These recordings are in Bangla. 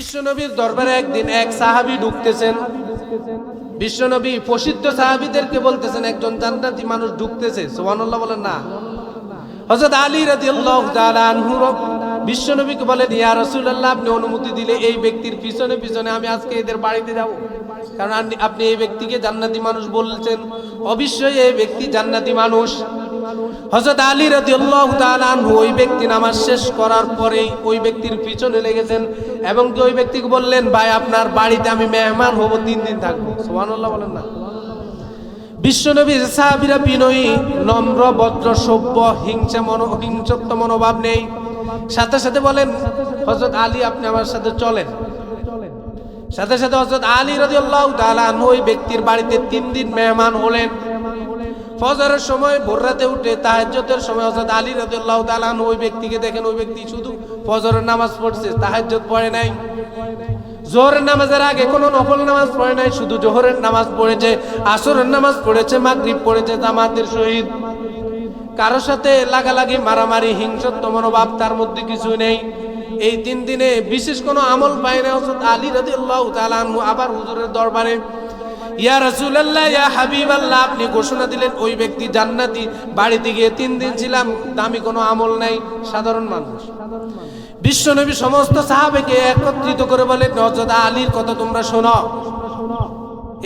বিশ্বনবীর দরবারে একদিন এক সাহাবী ঢুকতেছেন। বিশ্বনবী প্রসিদ্ধ সাহাবীদেরকে বলতেছেন, একজন জান্নাতি মানুষ ঢুকতেছে। সোহানুল্লাহ বলেন, না। হযরত আলী তাআলা আনহু বিশ্বনবীকে বলেন, ইয়া রাসূলুল্লাহ, আপনি অনুমতি দিলে এই ব্যক্তির পিছনে পিছনে আমি আজকে এদের বাড়িতে যাব। কারণ আপনি এই ব্যক্তিকে জান্নাতি মানুষ বলছেন। অবশ্যই এই ব্যক্তি জান্নাতি মানুষ। হযরত আলী রাদিয়াল্লাহু তাআলা ওই ব্যক্তি নামাজ শেষ করার পরেই ওই ব্যক্তির পিছনে লেগেছেন এবং কি ওই ব্যক্তিকে বললেন, ভাই, আপনার বাড়িতে আমি মেহমান হব, তিন দিন থাকব। সুবহানাল্লাহ বলেন না। বিশ্বনবীর সাহাবীরা বিনয়ী, নম্র, ভদ্র, সভ্য, হিংসা মনো, হিংসত্ব মনোভাব নেই। সাথে সাথে বলেন, হযরত আলী, আপনি আমার সাথে চলেন। সাথে সাথে হযরত আলী রাদিয়াল্লাহু তাআলা ওই ব্যক্তির বাড়িতে তিন দিন মেহমান হলেন। ফজরের সময়, ভোর রাতে উঠে তাহাজ্জুদের সময় হযরত আলী রাদিয়াল্লাহু তাআলা আনহু ওই ব্যক্তিকে দেখেন, ওই ব্যক্তি শুধু ফজরের নামাজ পড়ছে, তাহাজ্জুদ পড়ে নাই। জোহরের নামাজের আগে কোনো নফল নামাজ পড়ে নাই, শুধু জোহরের নামাজ পড়েছে, আসরের নামাজ পড়েছে, মাগরিব পড়েছে, জামাতের শহীদ কারোর সাথে লাগালাগি, মারামারি, হিংসত্ব, মনোভাব তার মধ্যে কিছু নেই। এই তিন দিনে বিশেষ কোনো আমল পায় না হযরত আলী তাআলা আনহু, আবার হুজুরের দরবারে ইয়া রাসূলুল্লাহ, ইয়া হাবিবাল্লাহ, আপনি ঘোষণা দিলেন ওই ব্যক্তি জান্নাতি। বাড়িতে গিয়ে তিন দিন ছিলাম, দামি কোনো আমল নাই, সাধারণ মানুষ। বিশ্বনবী সমস্ত সাহাবেকে একত্রিত করে বলেন, হযরত আলীর কথা তোমরা শোনো।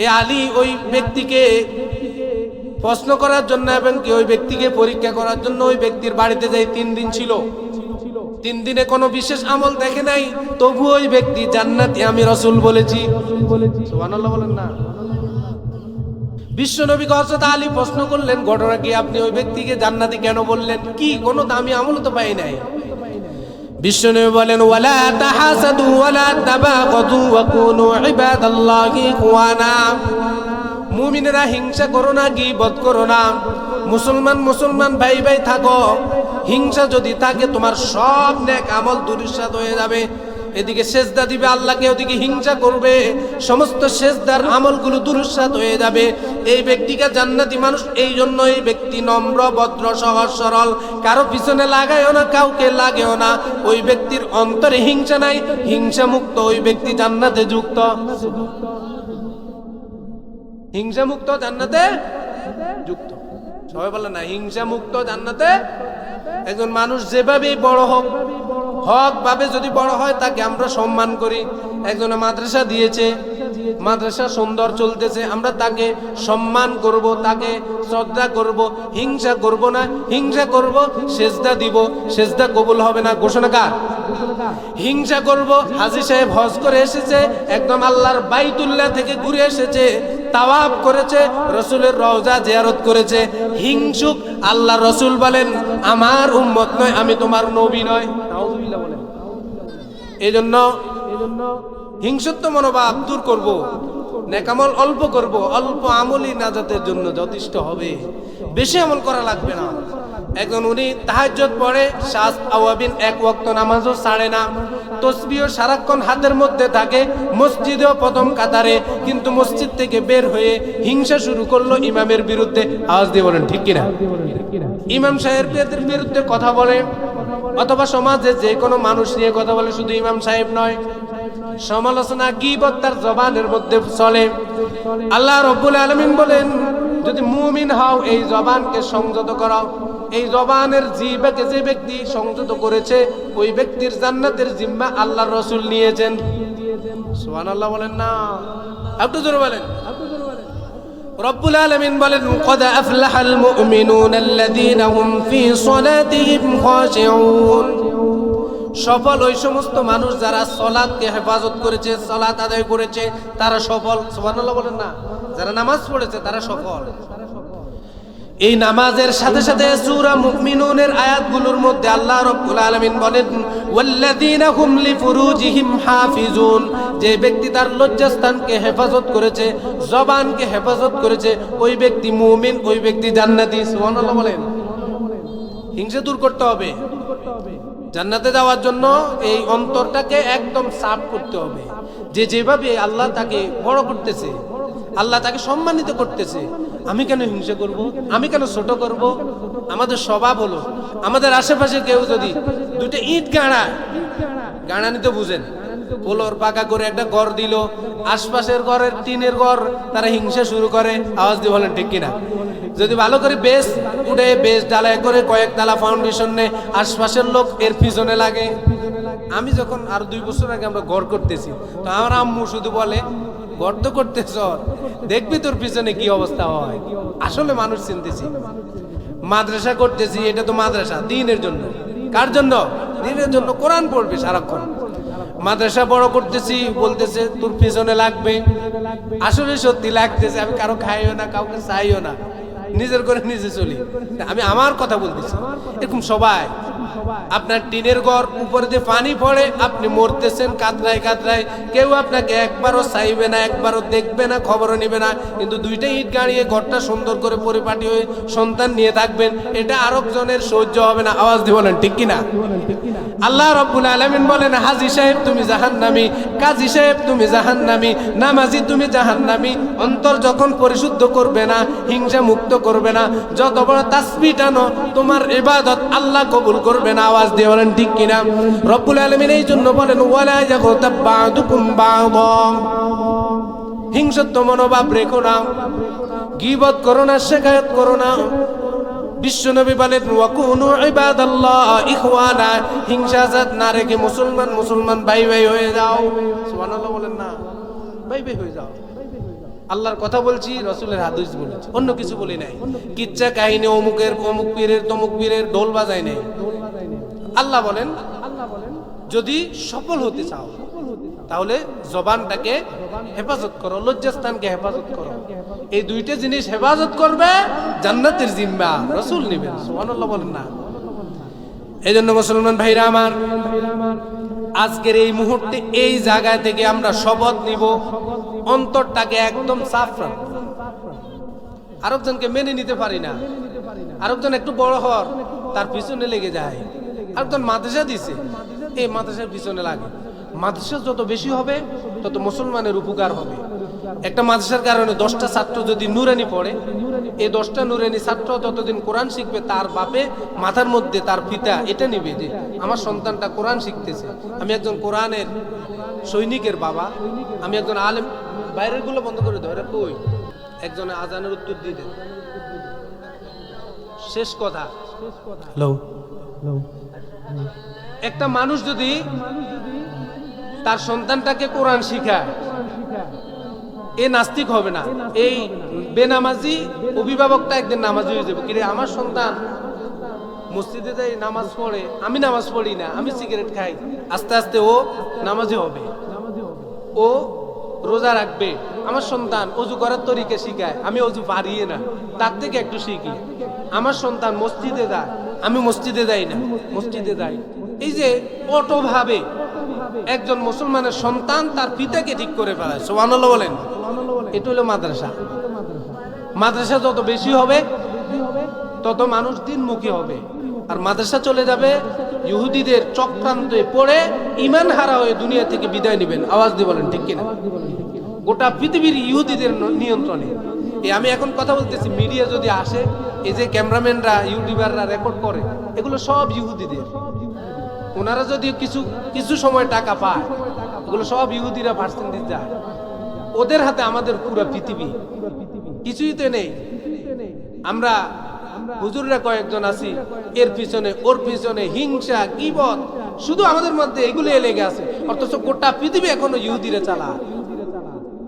এ আলী ওই ব্যক্তিকে প্রশ্ন করার জন্য এবং কি ওই ব্যক্তিকে পরীক্ষা করার জন্য ওই ব্যক্তির বাড়িতে যাই তিন দিন ছিল। তিন দিনে কোনো বিশেষ আমল দেখে নাই তবু ওই ব্যক্তি জান্নাতি আমি রসুল বলেছি। সুবহানাল্লাহ বলেন না। বিশ্বনবী হযরত আলী প্রশ্ন করলেন, ঘটনা কি আপনি ওই ব্যক্তিকে জান্নাতি কেন বললেন? কি? কোনো দামি আমল তো পাই নাই। বিশ্বনবী বলেন, ওয়ালা তাহাসাদু ওয়ালা তাবাগাদু ওয়া কুনু ইবাদাল্লাহি ইখওয়ানা মুমিনেরা হিংসা করো না, গীবত করো না। মুসলমান মুসলমান, ভাই ভাই থাকো। হিংসা যদি থাকে, তোমার সব নেক আমল দুরিশাত হয়ে যাবে। এদিকে সেজদা দিবে, আল্লাহকে ওদিকে হিংসা করবে, সমস্ত সেজদার আমলগুলো দুরুসাত হয়ে যাবে। এই ব্যক্তিকে জান্নাতি মানুষ এই জন্য এই ব্যক্তি নম্র, ভদ্র, সহজ, সরল, কারও পিছনে লাগায়ও না, কাউকে লাগেও না। ওই ব্যক্তির অন্তরে হিংসা নাই হিংসা মুক্ত ওই ব্যক্তি জান্নাতে যুক্ত। হিংসা মুক্ত জান্নাতে যুক্ত। সবাই বলে না হিংসা মুক্ত জান্নাতে একজন মানুষ যেভাবেই বড় হোক হক ভাবে যদি বড় হয়, তাকে আমরা সম্মান করি। একজনে মাদ্রাসা দিয়েছে, মাদ্রাসা সুন্দর চলতেছে, আমরা তাকে সম্মান করব, তাকে শ্রদ্ধা করব, হিংসা করব না, হিংসা করব, সেজদা দিব, সেজদা কবুল হবে না। ঘোষণা কার? হিংসা করব, হাজি সাহেব হজ করে এসেছে, একদম আল্লাহর বাইতুল্লাহ থেকে ঘুরে এসেছে তাওয়াব করেছে, রসুলের রওজা জিয়ারত করেছে। হিংসুক আল্লাহ রসুল বলেন, আমার উম্মত নয়, আমি তোমার নবী নয়। এই জন্য হিংসত্ব মনোভাব দূর করব, নেকামল অল্প করব, অল্প আমলই নাজাতের জন্য যথেষ্ট হবে। বেশি আমল করা লাগবে না। একজন উনি তাহাজ্জত পড়ে শাস আওয়াবিন এক ওয়াক্ত নামাজও ছাড়ে না। তসবিও সারাক্ষণ হাতের মধ্যে থাকে, মসজিদেও প্রথম কাতারে, কিন্তু মসজিদ থেকে বের হয়ে হিংসা শুরু করল ইমামের বিরুদ্ধে। আওয়াজ দিয়ে বলেন, ঠিক কিনা? ইমাম সাহেব সাহেবের বিরুদ্ধে কথা বলে, অথবা সমাজে যে কোনো মানুষ নিয়ে কথা বলে, শুধু ইমাম সাহেব নয়। সমালোচনা, গীবত তার জবানের মধ্যে চলে। আল্লাহ রব্বুল আলমিন বলেন, যদি মুমিন হও, এই জবানকে সংযত করাও। এই জবানের জিবাকে যে ব্যক্তি সংযত করেছে ওই ব্যক্তির জান্নাতের জিম্মা আল্লাহর রসুল নিয়েছেন সুবহানাল্লাহ বলেন না একটু জোরে বলেন রব্বুল আলামিন বলেন قد أفلح المؤمنون الذين هم في صلاتهم خاشعون সফল ওই সমস্ত মানুষ যারা সলাদকে হেফাজত করেছে সলাত আদায় করেছে তারা সফল সুবহানাল্লাহ বলেন না যারা নামাজ পড়েছে তারা সফল এই নামাজের সাথে সাথে সূরা মুমিনুনের আয়াতগুলোর মধ্যে আল্লাহ রাব্বুল আলামিন বলেন, ওয়াল্লাযীনা হুম লিফুরুজিহিম হাফিজুন যে ব্যক্তি তার লজ্জাস্থানকে হেফাজত করেছে, জবানকে হেফাজত করেছে, ওই ব্যক্তি মুমিন, ওই ব্যক্তি জান্নাতি। সুবহানাল্লাহ বলেন। হিংসা দূর করতে হবে। জান্নাতে যাওয়ার জন্য এই অন্তরটাকে একদম সাফ করতে হবে। যে যেভাবে আল্লাহ তাকে বড় করতেছে, আল্লাহ তাকে সম্মানিত করতেছে আমি কেন হিংসা করব? আমি কেন ছোট করব? আমাদের স্বভাব হলো, আমাদের আশেপাশে কেউ যদি দুটো ইট গাড়া গাড়া নিতে বুঝেন। পোলর পাকা করে একটা ঘর দিল, আশপাশের ঘরের টিনের ঘর, তারা হিংসা শুরু করে, আওয়াজ দিয়ে বলেন, ঠিক কিনা? যদি ভালো করে বেশ উঠে, বেশ ডালায় করে কয়েক তালা ফাউন্ডেশন নে, আশপাশের লোক এর পিছনে লাগে। আমি যখন আর দুই বছর আগে আমরা ঘর করতেছি, তো আমার আম্মু শুধু বলে ঘর তো করতেছ দেখবি তোর পিছনে কি অবস্থা হয়। আসলে মানুষ চিনতেছি। মাদ্রাসা করতেছি, এটা তো মাদ্রাসা, দিনের জন্য। কার জন্য? দিনের জন্য কোরআন পড়বে সারাক্ষণ। মাদ্রাসা বড় করতেছি, বলতেছে তোর পিছনে লাগবে। আসলে সত্যি লাগতেছে, আমি কারও খাইও না, কাউকে চাইও না। নিজের করে নিজে চলি। আমি আমার কথা বলতেছি। এরকম সবাই আপনার টিনের ঘর উপরে যে পানি পড়ে আপনি মরতেছেন কাতরায় কাতরায় কেউ আপনাকে একবারও চাইবে না একবারও দেখবে না খবরও নিবে না। কিন্তু দুইটা ইট গাড়িয়ে ঘরটা সুন্দর করে পরিপাটি হয়ে সন্তান নিয়ে থাকবেন এটা আরব জনের সহ্য হবে না। আওয়াজ দিয়ে বলেন ঠিক কিনা? আল্লাহ রব্বুল আলমিন বলেন হাজি সাহেব তুমি জাহান্নামি কাজী সাহেব তুমি জাহান্নামি নামাজি তুমি জাহান্নামি। অন্তর যখন পরিশুদ্ধ করবে না হিংসা মুক্ত করবে না যত বড় তাসবি টানো তোমার ইবাদত আল্লাহ কবুল করবে। না আওয়াজ দিয়ে বলেন, ঠিক কিনা? রব্বুল আলমিন এই জন্য বলেন, ওয়ালা ইয়াগতাব বা'দুকুম বা'দা। হিংসত্ব মনোভাব রেখো না। গিবত করো না, শেখায়ত করো না। বিশ্বনবী বলেন, ওয়াকুনু ইবাদাল্লাহ ইখওয়ানা। হিংসা জাত না রেখে মুসলমান মুসলমান ভাই ভাই হয়ে যাও। সুবহানাল্লাহ বলেন না। ভাই ভাই হয়ে যাও। আল্লাহর কথা বলছি, রসুলের হাদিস বলেছি। অন্য কিছু বলি নাই। কিচ্ছা কাহিনী অমুকের, অমুক পীরের, তমুক পীরের, ঢোল বাজাই নাই। আল্লাহ বলেন বলেন যদি সফল হতে চাও, তাহলে জবানটাকে হেফাজত করো, লজ্জাস্থানকে হেফাজত করো। এই দুইটা জিনিস হেফাজত করবে জান্নাতের জিম্মা, রসুল নিবেন, সুবহানাল্লাহ বলেন না। এই জন্য মুসলমান ভাইরা আমার, আজকের এই মুহূর্তে এই জায়গা থেকে আমরা শপথ নিব, অন্তরটাকে একদম সাফ রাখব। আরেকজনকে মেনে নিতে পারি না। আরেকজন একটু বড় হর তার পিছনে লেগে যায়। আরেকজন মাদ্রাসা দিছে? এই মাদ্রাসার পিছনে লাগে। মাদ্রাসা যত বেশি হবে, তত মুসলমানের উপকার হবে। একটা মাদ্রাসার কারণে দশটা ছাত্র যদি নুরানি পড়ে, এই দশটা নুরানি ছাত্র যতদিন কোরআন শিখবে, তার বাপে মাথার মধ্যে তার পিতা এটা নিবে যে, আমার সন্তানটা কোরআন শিখতেছে। আমি একজন কোরআনের সৈনিকের বাবা, আমি একজন আলেম। বাইরেরগুলো বন্ধ করে এটা কই? একজনে আজানের উত্তর দিয়ে দেন শেষ কথা। হ্যালো একটা মানুষ যদি তার সন্তানটাকে কোরআন শিখায়, এ নাস্তিক হবে না। এই বেনামাজি অভিভাবকটা একদিন নামাজি হয়ে যাবে। কিরে, আমার সন্তান মসজিদে যাই নামাজ পড়ে, আমি নামাজ পড়ি না, আমি সিগারেট খাই, আস্তে আস্তে ও নামাজি হবে। ও রোজা রাখবে। আমার সন্তান অজু করার তরিকা শিখায়, আমি অজু পারিয়ে না, তার থেকে একটু শিখি। আমার সন্তান মসজিদে যায়, আমি মসজিদে যাই না, মসজিদে যাই। এই যে অটোভাবে একজন মুসলমানের সন্তান তার পিতাকে ঠিক করে ফেলায় সোহানুল্লাহ বলেন। এটা হলো মাদ্রাসা। মাদ্রাসা যত বেশি হবে, তত মানুষ দিনমুখী হবে। আর মাদ্রাসা চলে যাবে, ইহুদিদের চক্রান্তে পড়ে ইমান হারা হয়ে দুনিয়া থেকে বিদায় নেবেন। আওয়াজ দিয়ে বলেন, ঠিক কিনা? গোটা পৃথিবীর ইহুদিদের নিয়ন্ত্রণে। আমি এখন কথা বলতেছি মিডিয়া যদি আসে, এই যে ক্যামেরাম্যানরা, ইউটিউবাররা রেকর্ড করে, এগুলো সব ইহুদিদের। ওনারা যদি কিছু কিছু সময় টাকা পায়, এগুলো সব ইহুদিরা পার্সেন্টেজ যায় ওদের হাতে আমাদের পুরো পৃথিবী। কিছুই তো নেই। আমরা হুজুররা কয়েকজন আছি, এর পিছনে, ওর পিছনে, হিংসা কিবত শুধু আমাদের মধ্যে এগুলো লেগে আছে অথচ গোটা পৃথিবী এখনও ইহুদিরা চালা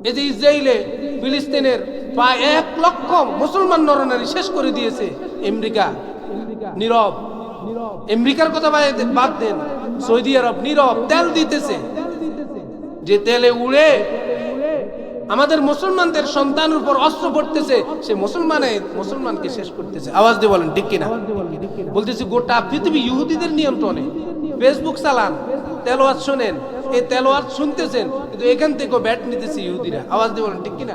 এই যে ইসরায়েলে, ফিলিস্তিনের প্রায় এক লক্ষ মুসলমান নরনারী শেষ করে দিয়েছে আমেরিকা। নীরব। আমেরিকার কথা বাদ- দেন সৌদি আরব নীরব, তেল দিতেছে। যে তেলে উড়ে আমাদের মুসলমানদের সন্তানের উপর অস্ত্র পড়তেছে, সে মুসলমানের মুসলমানকে শেষ করতেছে। আওয়াজ দিয়ে বলেন, ঠিক কিনা? বলতেছি, গোটা পৃথিবী ইহুদিদের নিয়ন্ত্রণে। ফেসবুক চালান। তেলোয়াত শোনেন। এই তেলোয়াত শুনতেছেন, কিন্তু এখান থেকেও ব্যাট নিতেছে ইহুদিরা। আওয়াজ দিয়ে বলেন, ঠিক কিনা?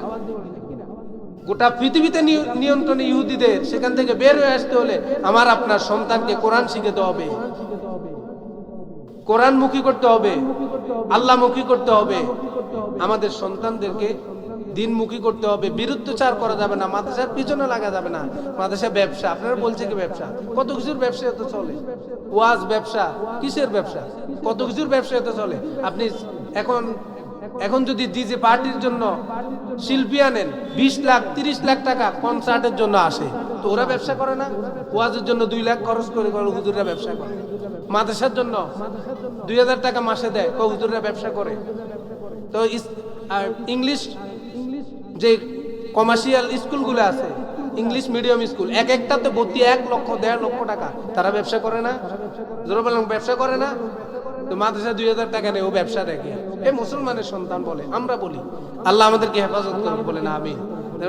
গোটা পৃথিবীতে নিয়- নিয়ন্ত্রণে ইহুদিদের, সেখান থেকে বের হয়ে আসতে হলে আমার আপনার সন্তানকে কোরআন শিখাতে হবে। কোরআন মুখী করতে হবে, আল্লাহ মুখী করতে হবে। আমাদের সন্তানদেরকে দিনমুখী করতে হবে। বিরুদ্ধচার করা যাবে না, মাদ্রাসার পিছনে লাগা যাবে না। মাদ্রাসা ব্যবসা, আপনারা বলছে কি ব্যবসা? কত কিছুর ব্যবসা এত চলে? ওয়াজ ব্যবসা, কিসের ব্যবসা? কত কিছুর ব্যবসা এত চলে? আপনি এখন এখন যদি ডিজে পার্টির জন্য শিল্পী আনেন, বিশ লাখ, তিরিশ লাখ টাকা কনসার্টের জন্য আসে, তো ওরা ব্যবসা করে না? ওয়াজের জন্য দুই লাখ খরচ করে হুজুররা ব্যবসা করে। মাদ্রাসার জন্য দুই হাজার টাকা মাসে দেয় কো ব্যবসা করে। তো ইংলিশ যে কমার্শিয়াল স্কুলগুলো আছে, ইংলিশ মিডিয়াম স্কুল, এক একটাতে ভর্তি এক লক্ষ, দেড় লক্ষ টাকা। তারা ব্যবসা করে না? জোরে ব্যবসা করে না? তো মাদ্রাসা দুই হাজার টাকা নেই ও ব্যবসা দেখে। এ মুসলমানের সন্তান বলে, আমরা বলি। আল্লাহ আমাদেরকে হেফাজত বলে না আমি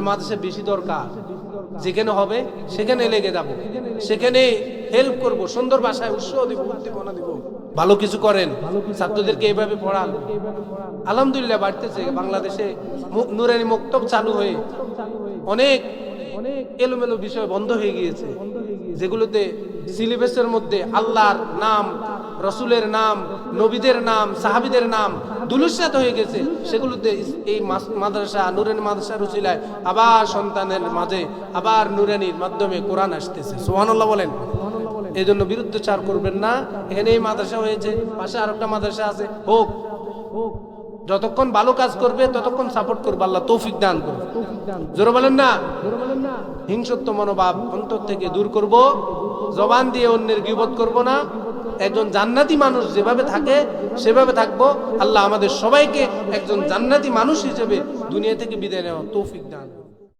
মাদ্রাসা বেশি দরকার। যেখানে হবে, সেখানে লেগে যাব। সেখানে হেল্প করব, সুন্দর ভাষায় উৎসাহ দিব, উদ্দীপনা দিব। ভালো কিছু করেন, ছাত্রদেরকে এইভাবে পড়ান। আলহামদুলিল্লাহ, বাড়তেছে। বাংলাদেশে নুরানি মক্তব চালু হয়ে অনেক অনেক এলোমেলো বিষয় বন্ধ হয়ে গিয়েছে। যেগুলোতে সিলেবাসের মধ্যে আল্লাহর নাম রসুলের নাম, নবীদের নাম, সাহাবিদের নাম দুলুসাত হয়ে গেছে। সেগুলোতে এই মাদ্রাসা নুরেন মাদ্রাসা রুচিলায় আবার সন্তানের মাঝে, আবার নুরানির মাধ্যমে কোরআন আসতেছে। সোহানুল্লাহ বলেন। এই জন্য বিরুদ্ধচার করবেন না। এখানে এই মাদ্রাসা হয়েছে, পাশে আরেকটা মাদ্রাসা আছে। হোক যতক্ষণ ভালো কাজ করবে, ততক্ষণ সাপোর্ট করবে, আল্লাহ তৌফিক দান করবে জোরে বলেন না? হিংসত্ব মনোভাব অন্তর থেকে দূর করব। জবান দিয়ে অন্যের গিবত করব না। একজন জান্নাতি মানুষ যেভাবে থাকে, সেভাবে থাকব আল্লাহ আমাদের সবাইকে একজন জান্নাতি মানুষ হিসেবে দুনিয়া থেকে বিদায় নেওয়া তৌফিক দান।